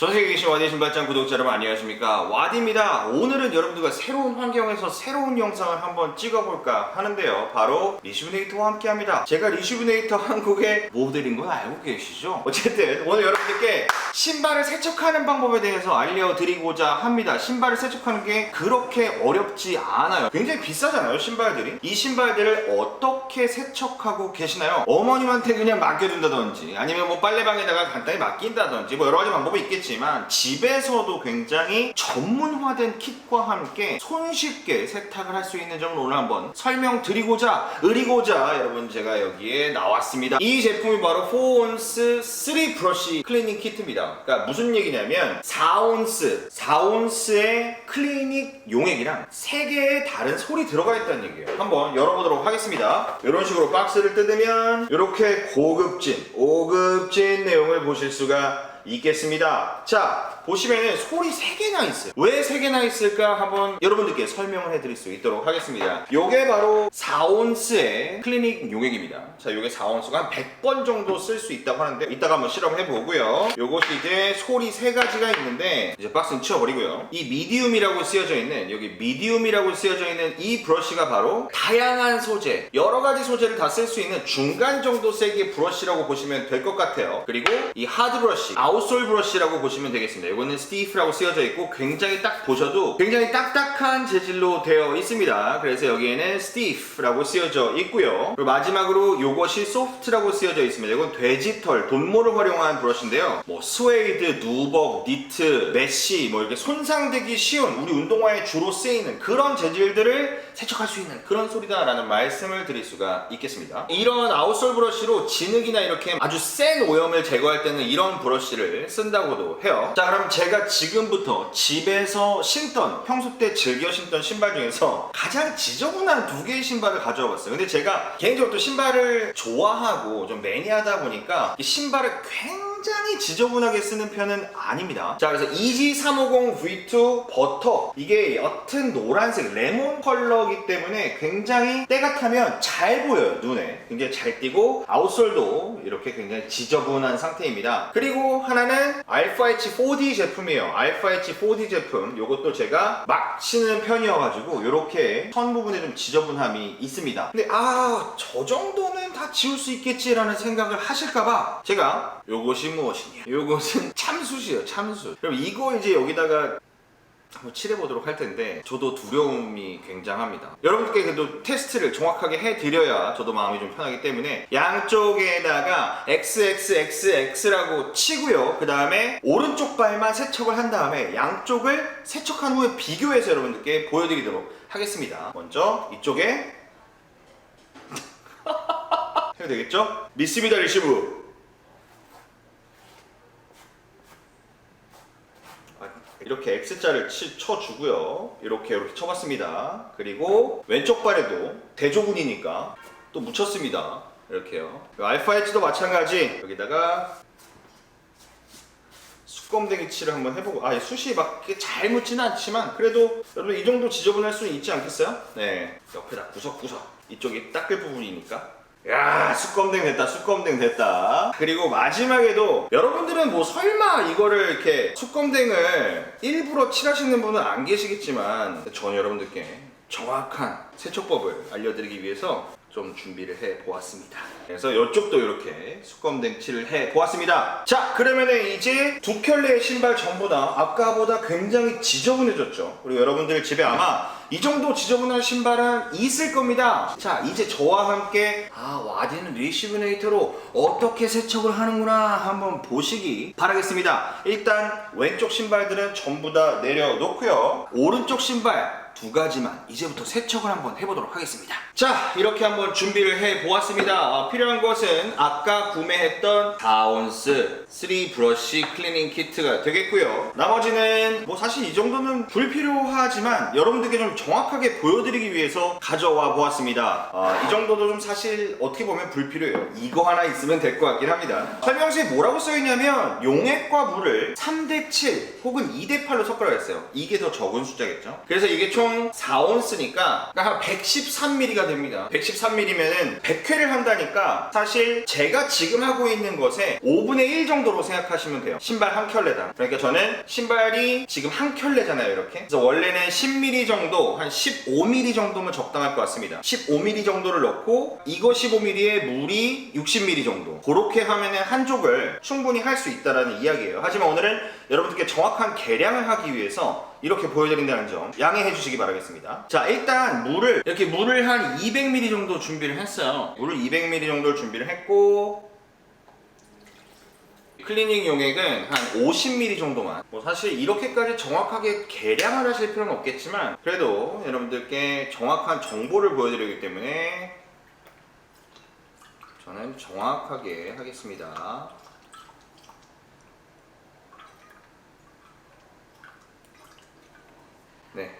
전 세계에 계신 와디 신발장 구독자 여러분 안녕하십니까? 와디입니다. 오늘은 여러분들과 새로운 환경에서 새로운 영상을 한번 찍어볼까 하는데요. 바로 리슈브네이터와 함께 합니다. 제가 리슈브네이터 한국의 모델인 거 알고 계시죠? 어쨌든 오늘 여러분들께 신발을 세척하는 방법에 대해서 알려드리고자 합니다. 신발을 세척하는 게 그렇게 어렵지 않아요. 굉장히 비싸잖아요 신발들이. 이 신발들을 어떻게 세척하고 계시나요? 어머님한테 그냥 맡겨둔다든지 아니면 뭐 빨래방에다가 간단히 맡긴다든지 뭐 여러 가지 방법이 있겠지 만 집에서도 굉장히 전문화된 kit과 함께 손쉽게 세탁을 할 수 있는 점을 오늘 한번 설명드리고자 의리고자 여러분 제가 여기에 나왔습니다. 이 제품이 바로 4온스 3 브러쉬 클리닝 키트입니다. 그러니까 무슨 얘기냐면 4온스 4온스의 클리닉 용액이랑 3개의 다른 솔이 들어가 있다는 얘기예요. 한번 열어보도록 하겠습니다. 이런 식으로 박스를 뜯으면 이렇게 고급진 5급진 내용을 보실 수가 있겠습니다. 자, 보시면은 솔이 3개나 있어요. 왜 3개나 있을까 한번 여러분들께 설명을 해드릴 수 있도록 하겠습니다. 요게 바로 4온스의 클리닉 용액입니다. 자, 요게 4온스가 한 100번 정도 쓸 수 있다고 하는데 이따가 한번 실험해 보고요. 요것이 이제 솔이 3가지가 있는데 이제 박스는 치워버리고요. 이 미디움이라고 쓰여져 있는 여기 미디움이라고 쓰여져 있는 이 브러쉬가 바로 다양한 소재, 여러 가지 소재를 다 쓸 수 있는 중간 정도 세기의 브러쉬라고 보시면 될 것 같아요. 그리고 이 하드 브러쉬, 아웃솔 브러쉬라고 보시면 되겠습니다. 이거는 스티프라고 쓰여져 있고 굉장히 딱 보셔도 굉장히 딱딱한 재질로 되어 있습니다. 그래서 여기에는 스티프라고 쓰여져 있고요. 그리고 마지막으로 이것이 소프트라고 쓰여져 있습니다. 이건 돼지털, 돈모를 활용한 브러쉬인데요. 뭐 스웨이드, 누벅, 니트, 메쉬 뭐 이렇게 손상되기 쉬운 우리 운동화에 주로 쓰이는 그런 재질들을 세척할 수 있는 그런 소리다라는 말씀을 드릴 수가 있겠습니다. 이런 아웃솔 브러쉬로 진흙이나 이렇게 아주 센 오염을 제거할 때는 이런 브러쉬를 쓴다고도 해요. 자, 그럼 제가 지금부터 집에서 신던 평소 때 즐겨 신던 신발 중에서 가장 지저분한 두 개의 신발을 가져와 봤어요. 근데 제가 개인적으로 또 신발을 좋아하고 좀 매니아다 보니까 이 신발을 굉장히 지저분하게 쓰는 편은 아닙니다. 자, 그래서 EG350 V2 버터 이게 옅은 노란색 레몬 컬러이기 때문에 굉장히 때가 타면 잘 보여요 눈에 굉장히 잘 띄고 아웃솔도 이렇게 굉장히 지저분한 상태입니다. 그리고 하나는 알파H 4D 제품이에요. 알파H 4D 제품 이것도 제가 막 신는 편이어가지고 이렇게 선 부분에 좀 지저분함이 있습니다. 근데 아 저 정도는 다 지울 수 있겠지라는 생각을 하실까봐 제가 요것이 무엇이냐? 요것은 참숯이에요 참숯. 그럼 이거 이제 여기다가 한번 칠해보도록 할 텐데 저도 두려움이 굉장합니다 여러분께 그래도 테스트를 정확하게 해드려야 저도 마음이 좀 편하기 때문에 양쪽에다가 XXXX라고 치고요 그 다음에 오른쪽 발만 세척을 한 다음에 양쪽을 세척한 후에 비교해서 여러분들께 보여드리도록 하겠습니다 먼저 이쪽에 해도 되겠죠? 믿습니다 리시브 이렇게 X자를 치, 쳐주고요. 이렇게 이렇게 쳐봤습니다. 그리고 왼쪽 발에도 대조군이니까 또 묻혔습니다. 이렇게요. 알파 엣지도 마찬가지. 여기다가 숯검댕이 칠을 한번 해보고 아, 이 숯이 막 잘 묻지는 않지만 그래도 여러분 이 정도 지저분할 수는 있지 않겠어요? 네. 옆에다 구석구석 이쪽이 닦을 부분이니까 야, 숯검댕 됐다, 숯검댕 됐다. 그리고 마지막에도 여러분들은 뭐 설마 이거를 이렇게 숯검댕을 일부러 칠하시는 분은 안 계시겠지만 전 여러분들께 정확한 세척법을 알려드리기 위해서 좀 준비를 해 보았습니다. 그래서 이쪽도 이렇게 숯검댕 칠을 해 보았습니다. 자, 그러면은 이제 두 켤레의 신발 전부 다 아까보다 굉장히 지저분해졌죠. 그리고 여러분들 집에 아마 이 정도 지저분한 신발은 있을 겁니다. 자, 이제 저와 함께 아, 와디는 리시브네이터로 어떻게 세척을 하는구나 한번 보시기 바라겠습니다. 일단 왼쪽 신발들은 전부 다 내려놓고요. 오른쪽 신발 두 가지만 이제부터 세척을 한번 해보도록 하겠습니다. 자, 이렇게 한번 준비를 해 보았습니다. 아, 필요한 것은 아까 구매했던 4온스 3 브러쉬 클리닝 키트가 되겠고요. 나머지는 뭐 사실 이 정도는 불필요하지만 여러분들께 좀 정확하게 보여드리기 위해서 가져와 보았습니다. 아, 이 정도도 좀 사실 어떻게 보면 불필요해요. 이거 하나 있으면 될 것 같긴 합니다. 설명서에 뭐라고 써있냐면 용액과 물을 3대 7 혹은 2대 8로 섞으라고 했어요. 이게 더 적은 숫자겠죠. 그래서 이게 총총 4온스니까 한 113mm가 됩니다. 113mm면은 100회를 한다니까 사실 제가 지금 하고 있는 것에 5분의 1 정도로 생각하시면 돼요. 신발 한 켤레당. 그러니까 저는 신발이 지금 한 켤레잖아요, 이렇게. 그래서 원래는 10mm 정도, 한 15mm 정도면 적당할 것 같습니다. 15mm 정도를 넣고 이거 15mm에 물이 60mm 정도. 그렇게 하면은 한 족을 충분히 할 수 있다라는 이야기예요. 하지만 오늘은 여러분들께 정확한 계량을 하기 위해서 이렇게 보여드린다는 점 양해해 주시기 바라겠습니다. 자, 일단 물을 이렇게 물을 한 200ml 정도 준비를 했어요. 물을 200ml 정도를 준비를 했고 클리닝 용액은 한 50ml 정도만. 뭐 사실 이렇게까지 정확하게 계량을 하실 필요는 없겠지만 그래도 여러분들께 정확한 정보를 보여드리기 때문에 저는 정확하게 하겠습니다. 네.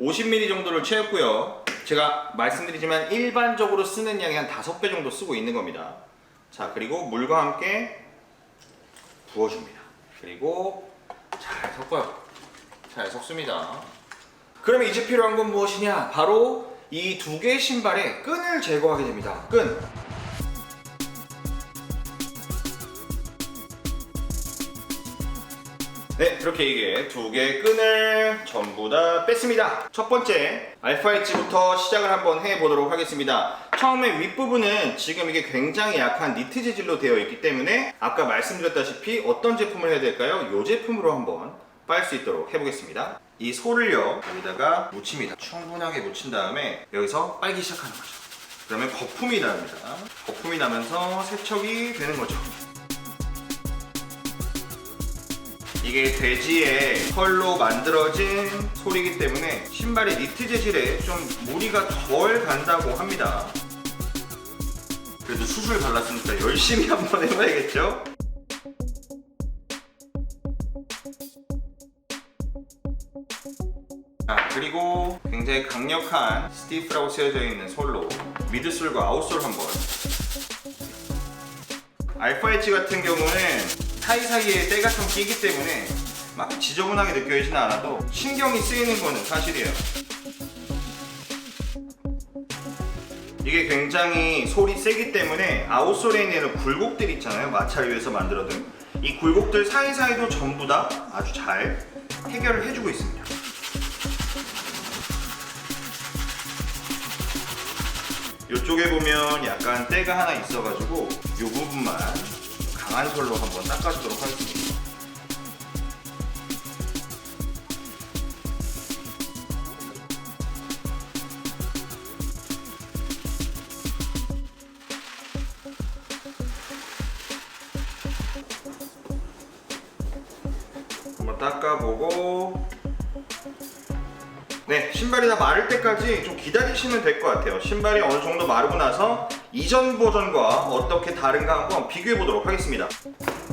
50ml 정도를 채웠고요. 제가 말씀드리지만 일반적으로 쓰는 양이 한 5배 정도 쓰고 있는 겁니다. 자, 그리고 물과 함께 부어줍니다. 그리고 잘 섞어요. 잘 섞습니다. 그러면 이제 필요한 건 무엇이냐? 바로 이 두 개의 신발의 끈을 제거하게 됩니다. 끈. 네, 그렇게 이게 두 개의 끈을 전부 다 뺐습니다. 첫 번째, 알파 엣지부터 시작을 한번 해보도록 하겠습니다. 처음에 윗부분은 지금 이게 굉장히 약한 니트 재질로 되어 있기 때문에 아까 말씀드렸다시피 어떤 제품을 해야 될까요? 이 제품으로 한번 빨 수 있도록 해보겠습니다. 이 솔을요, 여기다가 묻힙니다. 충분하게 묻힌 다음에 여기서 빨기 시작하는 거죠. 그러면 거품이 납니다. 거품이 나면서 세척이 되는 거죠. 이게 돼지의 털로 만들어진 솔이기 때문에 신발의 니트 재질에 좀 무리가 덜 간다고 합니다. 그래도 수술 발랐으니까 열심히 한번 해봐야겠죠? 자, 그리고 굉장히 강력한 스티프라고 쓰여져 있는 솔로 미드솔과 아웃솔 한번 알파 엣지 같은 경우는 사이사이에 때가 좀 끼기 때문에 막 지저분하게 느껴지진 않아도 신경이 쓰이는 거는 사실이에요. 이게 굉장히 솔이 세기 때문에 아웃솔에 있는 굴곡들 있잖아요. 마찰 위에서 만들어둔 이 굴곡들 사이사이도 전부 다 아주 잘 해결을 해주고 있습니다. 이쪽에 보면 약간 때가 하나 있어가지고 이 부분만 강한 솔로 한번 닦아주도록 하겠습니다. 한번 닦아보고 네, 신발이 다 마를 때까지 좀 기다리시면 될 것 같아요. 신발이 어느 정도 마르고 나서 이전 버전과 어떻게 다른가 한번 비교해 보도록 하겠습니다.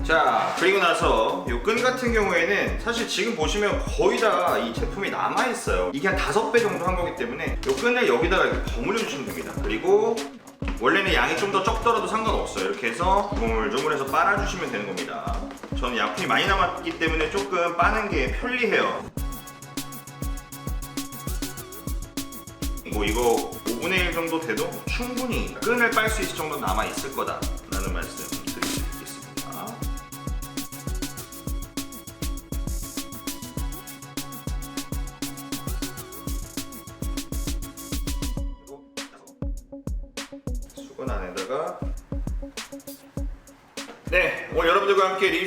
자, 그리고 나서 이 끈 같은 경우에는 사실 지금 보시면 거의 다 이 제품이 남아 있어요. 이게 한 다섯 배 정도 한 거기 때문에 이 끈을 여기다가 이렇게 버무려 주시면 됩니다. 그리고 원래는 양이 좀 더 적더라도 상관없어요. 이렇게 해서 조물조물해서 빨아주시면 되는 겁니다. 저는 양품이 많이 남았기 때문에 조금 빠는 게 편리해요. 뭐 이거 5분의 1 정도 돼도 충분히 끈을 빨 수 있을 정도 남아 있을 거다라는 말씀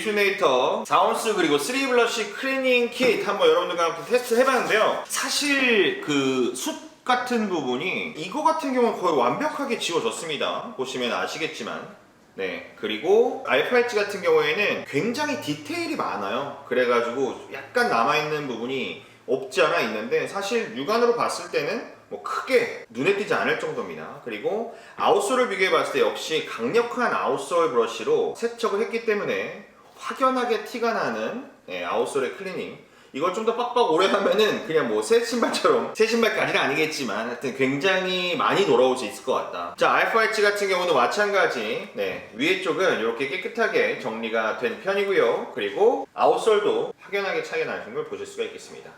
리슈네이터 4온스 그리고 3블러시 클리닝 킷 한번 여러분들과 함께 테스트 해봤는데요. 사실 그 숯 같은 부분이 이거 같은 경우는 거의 완벽하게 지워졌습니다. 보시면 아시겠지만. 네, 그리고 알파 엣지 같은 경우에는 굉장히 디테일이 많아요. 그래가지고 약간 남아있는 부분이 없지 않아 있는데 사실 육안으로 봤을 때는 뭐 크게 눈에 띄지 않을 정도입니다. 그리고 아웃솔을 비교해 봤을 때 역시 강력한 아웃솔 브러쉬로 세척을 했기 때문에 확연하게 티가 나는 예, 아웃솔의 클리닝. 이걸 좀 더 빡빡 오래 하면은 그냥 뭐 새 신발처럼 새 신발까지는 아니겠지만 하여튼 굉장히 많이 돌아올 수 있을 것 같다. 자 알파 엣지 같은 경우는 마찬가지 네 위에 쪽은 이렇게 깨끗하게 정리가 된 편이고요. 그리고 아웃솔도 확연하게 차이가 나는 걸 보실 수가 있겠습니다.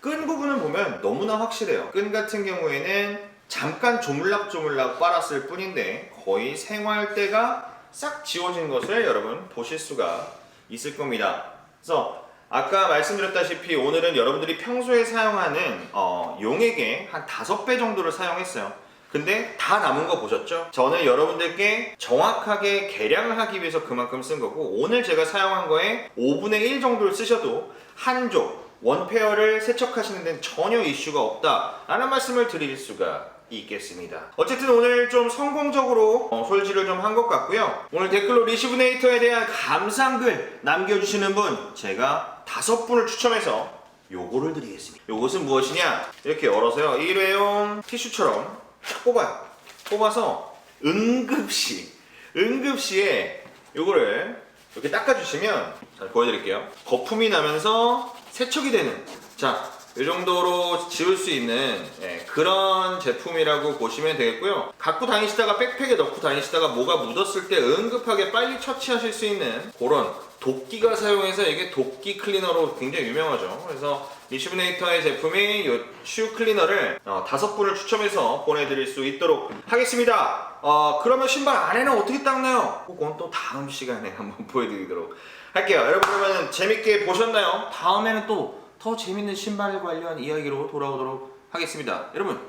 끈 부분을 보면 너무나 확실해요. 끈 같은 경우에는 잠깐 조물락조물락 빨았을 뿐인데 거의 생활대가 싹 지워진 것을 여러분 보실 수가 있을 겁니다. 그래서 아까 말씀드렸다시피 오늘은 여러분들이 평소에 사용하는 어, 용액의 한 다섯 배 정도를 사용했어요. 근데 다 남은 거 보셨죠? 저는 여러분들께 정확하게 계량을 하기 위해서 그만큼 쓴 거고 오늘 제가 사용한 거에 5분의 1 정도를 쓰셔도 한 조, 원페어를 세척하시는 데는 전혀 이슈가 없다라는 말씀을 드릴 수가 있겠습니다. 어쨌든 오늘 좀 성공적으로 어, 솔질을 좀한 것 같고요. 오늘 댓글로 리시브네이터에 대한 감상글 남겨주시는 분 제가 다섯 분을 추첨해서 요거를 드리겠습니다. 요것은 무엇이냐? 이렇게 열어서요. 일회용 티슈처럼 딱 뽑아요. 뽑아서 응급시, 응급시에 요거를 이렇게 닦아주시면 잘 보여드릴게요. 거품이 나면서 세척이 되는 자, 이 정도로 지울 수 있는 예, 그런 제품이라고 보시면 되겠고요. 갖고 다니시다가 백팩에 넣고 다니시다가 뭐가 묻었을 때 응급하게 빨리 처치하실 수 있는 그런 도끼가 사용해서 이게 도끼 클리너로 굉장히 유명하죠. 그래서 리슈브네이터의 제품이 이슈 클리너를 어, 다섯 분을 추첨해서 보내드릴 수 있도록 하겠습니다. 어, 그러면 신발 안에는 어떻게 닦나요? 그건 또 다음 시간에 한번 보여드리도록 할게요. 여러분 그러면 재밌게 보셨나요? 다음에는 또 더 재밌는 신발 관련 이야기로 돌아오도록 하겠습니다. 여러분